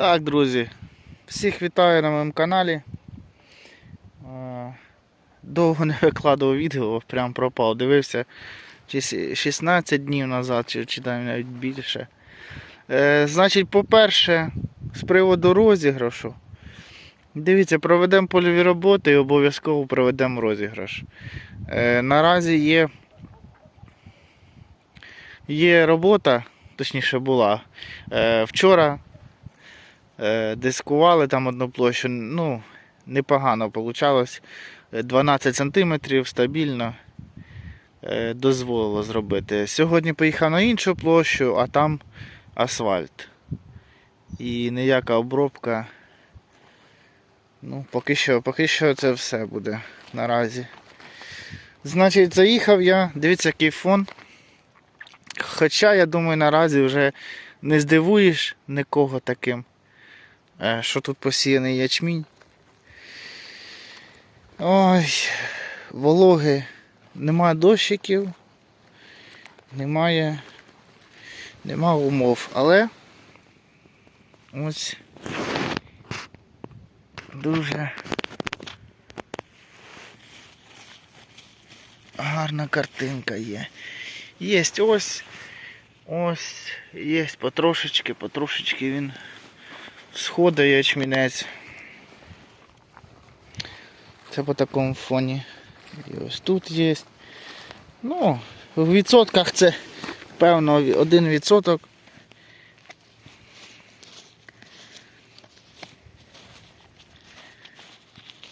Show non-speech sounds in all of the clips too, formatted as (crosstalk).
Так, друзі, всіх вітаю на моєму каналі. Довго не викладував відео, прям пропав. Дивився чи 16 днів назад, чи, чи навіть більше. Е, Значить, по-перше, з приводу розіграшу. Дивіться, проведемо польові роботи і обов'язково проведемо розіграш. Е, Наразі є, є робота, точніше була. Е, Вчора дискували там одну площу, ну, непогано вийшло. 12 см стабільно е, дозволило зробити. Сьогодні поїхав на іншу площу, а там асфальт. І ніяка обробка. Ну, поки що, поки що це все буде наразі. Значить, заїхав я, дивіться, який фон. Хоча, я думаю, наразі вже не здивуєш нікого таким, е, що тут посіяний ячмінь. Ой, вологи, немає дощиків, немає, нема умов, але ось дуже гарна картинка є. Єсть ось, ось, є потрошечки, потрошечки він сходить ячмінець. Це по такому фоні. І ось тут є. Ну, в відсотках це певно один відсоток.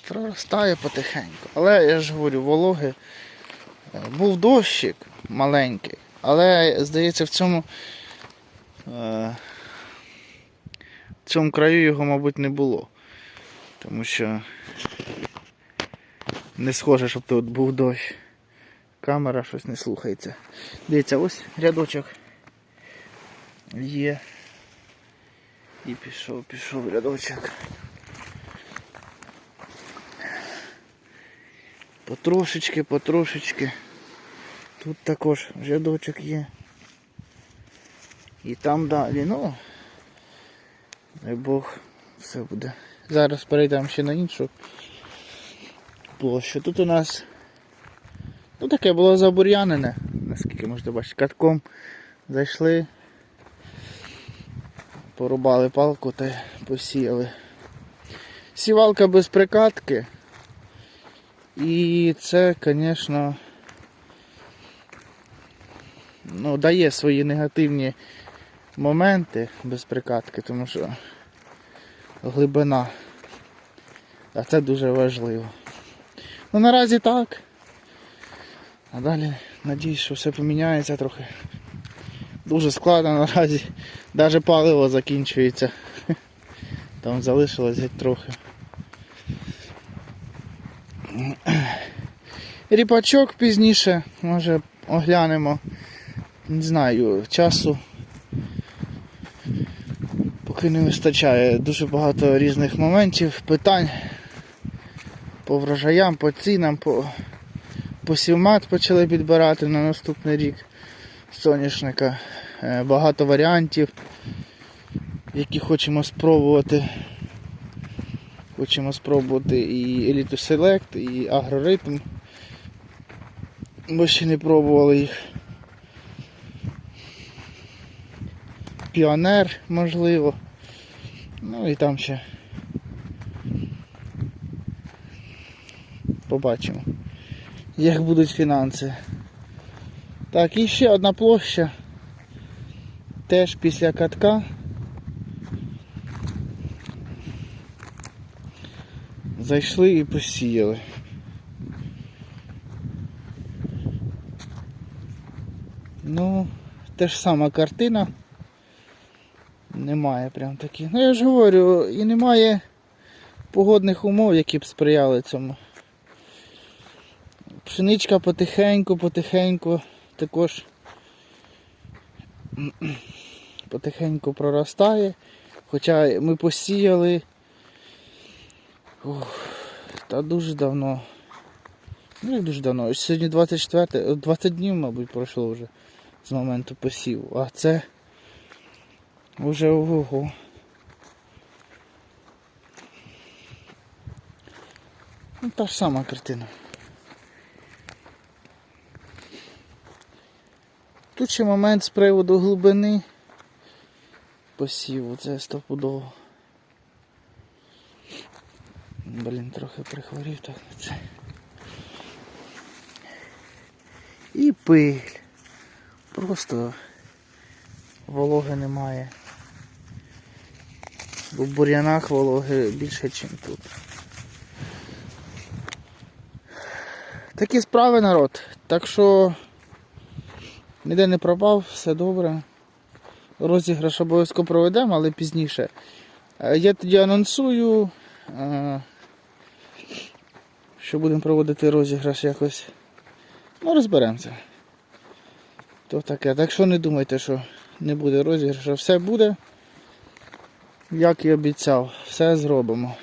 Проростає потихеньку. Але я ж говорю, вологи. е, Був дощик маленький, але здається в цьому е, в цьому краю його, мабуть, не було. Тому що не схоже, щоб тут був дощ. Камера щось не слухається. Дивіться, ось рядочок є. І пішов, пішов рядочок. Потрошечки, потрошечки. Тут також рядочок є. І там далі, ну. Дай Бог, все буде. Зараз перейдемо ще на іншу площу. Тут у нас ну, таке було забур'янене, наскільки можете бачити, катком зайшли, порубали палку та посіяли. Сівалка без прикатки. І це, звісно, ну, дає свої негативні моменти без прикатки, тому що глибина. А це дуже важливо. Ну наразі так. А далі надіюсь, що все поміняється трохи. Дуже складно наразі. Навіть паливо закінчується. (laughs) Там залишилось геть трохи. Ріпачок пізніше, може оглянемо. Не знаю, часу. Поки не вистачає дуже багато різних моментів, питань по врожаям, по цінам, по посівмат почали підбирати на наступний рік соняшника. Е, Багато варіантів, які хочемо спробувати. Хочемо спробувати і Elite Select, і Агроритм. Бо ще не пробували їх. Піонер, можливо. Ну і там ще побачимо, як будуть фінанси. Так, і ще одна площа. Теж після катка. Зайшли і посіяли. Ну, те ж сама картина. Немає прям такі. Ну я ж говорю, і немає погодних умов, які б сприяли цьому. Пшеничка потихеньку, потихеньку також (clears throat) потихеньку проростає. Хоча ми посіяли ух, та дуже давно. Ну як дуже давно. Сьогодні 24, 20 днів, мабуть, пройшло вже з моменту посіву. А це Уже ого. Ну, та ж сама картина. Тут ще момент з приводу глибини посіву, це стопудово. Блін, трохи прихворів так на це. І пиль. Просто вологи немає. Бо в бур'янах вологи більше, ніж тут. Такі справи народ. Так що ніде не пропав, все добре. Розіграш обов'язково проведемо, але пізніше. Е, Я тоді анонсую, е, що будемо проводити розіграш якось. Ну, розберемося. То таке. Так що не думайте, що не буде розіграшу. Все буде, як і обіцяв. Все зробимо.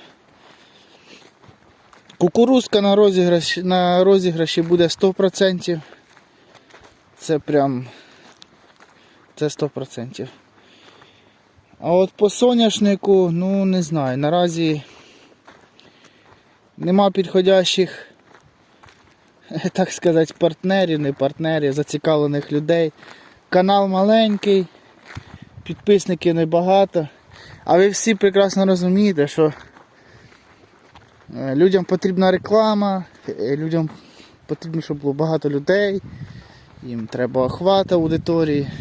Кукурузка на розіграші, на розіграші буде 100%. Це прям. Це 100%. А от по соняшнику, ну не знаю, наразі нема підходящих, (laughs) так сказати, партнерів, не партнерів, зацікавлених людей. Канал маленький, підписників небагато. А ви всі прекрасно розумієте, що Е, Людям потрібна реклама, е, людям потрібно, щоб було багато людей, їм треба охват аудиторії.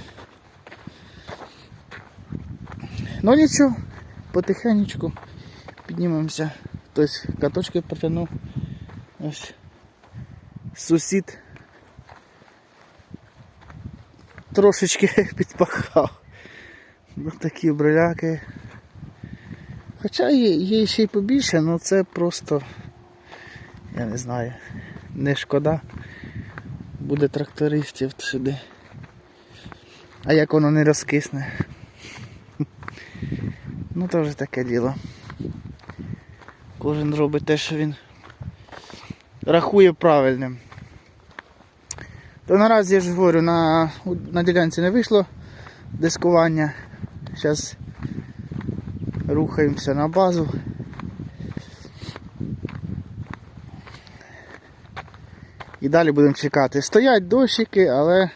Ну нічого, потихенечку піднімемося. Хтось каточки потягнув. Ось сусід трошечки (laughs) підпахав. Ну такі бриляки. Хоча є, є ще й побільше, але це просто, я не знаю, не шкода. Буде трактористів сюди. А як воно не розкисне. (laughs) Ну то вже таке діло. Кожен робить те, що він рахує правильним. То наразі я ж говорю, на, на ділянці не вийшло дискування. Зараз рухаємося на базу. І далі будемо чекати. Стоять дощики, але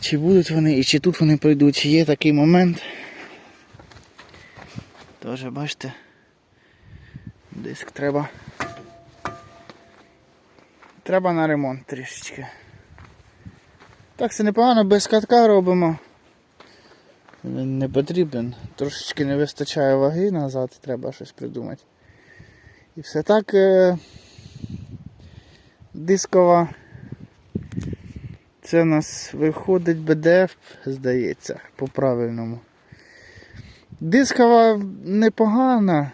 чи будуть вони і чи тут вони пройдуть, чи є такий момент. Теж бачите, диск треба. Треба на ремонт трішечки. Так це непогано, без катка робимо. Він не потрібен. Трошечки не вистачає ваги назад, треба щось придумати. І все так е, дискова. Це у нас виходить БДФ, здається, по-правильному. Дискова непогана.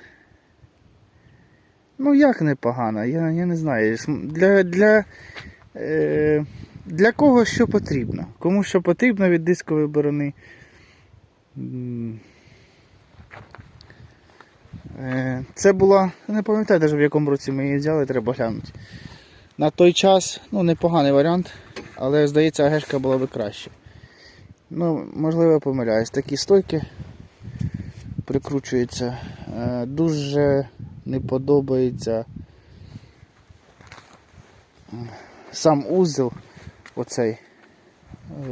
Ну як непогана, я, я не знаю. Для, для, е, для кого що потрібно. Кому що потрібно від дискової борони. Е, Це була, не пам'ятаю навіть в якому році ми її взяли, треба глянути. На той час ну, непоганий варіант, але здається, гешка була би краще. Ну, можливо, помиляюсь. Такі стойки прикручуються. Е, Дуже не подобається сам узел оцей, е,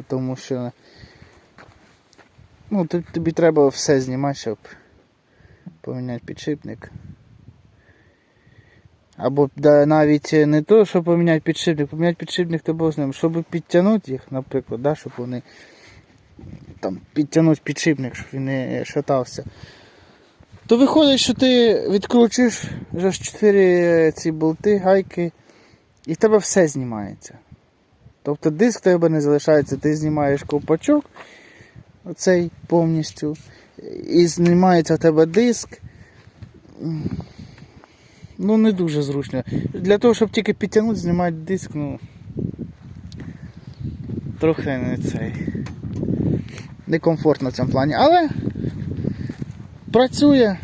тому що Ну, тут тобі треба все знімати, щоб поміняти підшипник. Або да, навіть не то, щоб поміняти підшипник, поміняти підшипник то з ним, щоб підтягнути їх, наприклад, да, щоб вони там підтягнути підшипник, щоб він не шатався. То виходить, що ти відкручуєш вже ж 4 ці болти, гайки, і в тебе все знімається. Тобто диск в тебе не залишається, ти знімаєш ковпачок оцей повністю. І знімається в тебе диск. Ну не дуже зручно. Для того, щоб тільки підтягнути, знімати диск, ну трохи не цей. Некомфортно в цьому плані. Але працює.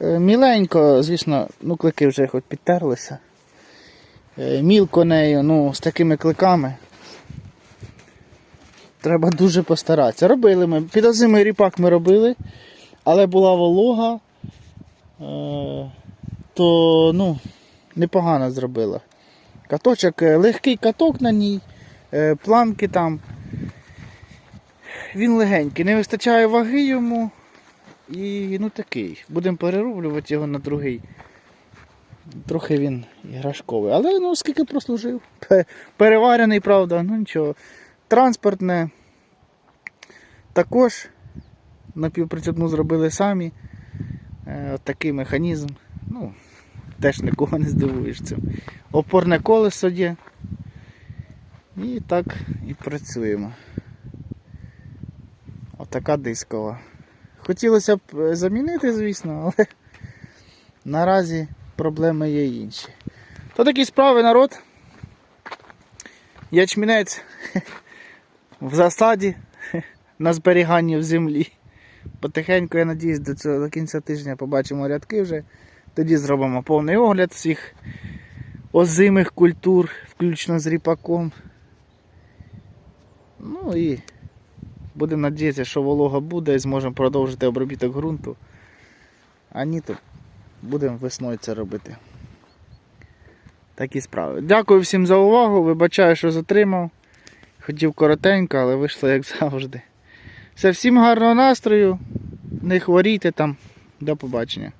Е, Міленько, звісно, ну клики вже хоч підтерлися. Е, Мілко нею, ну, з такими кликами. Треба дуже постаратися. Робили ми. Підозимий ріпак ми робили, але була волога. е, то ну, непогано зробила. Каточок, е, легкий каток на ній, е, планки там. Він легенький, не вистачає ваги йому. І ну такий. Будемо перероблювати його на другий. Трохи він іграшковий. Але ну скільки прослужив. Переварений, правда, ну нічого. Транспортне. Також напівприцепну зробили самі. Е, от такий механізм. Ну, теж нікого не здивуєш цим. Опорне колесо є. І так і працюємо. Отака дискова. Хотілося б е, замінити, звісно, але наразі проблеми є інші. То такі справи, народ. Ячмінець (laughs) в засаді (laughs) на зберіганні в землі. Потихеньку, я надіюсь, до цього до кінця тижня побачимо рядки вже. Тоді зробимо повний огляд всіх озимих культур, включно з ріпаком. Ну і будемо надіятися, що волога буде і зможемо продовжити обробіток ґрунту. А ні, то будемо весною це робити. Такі справи. Дякую всім за увагу. Вибачаю, що затримав. Хотів коротенько, але вийшло як завжди. Все, всім гарного настрою. Не хворійте там. До побачення.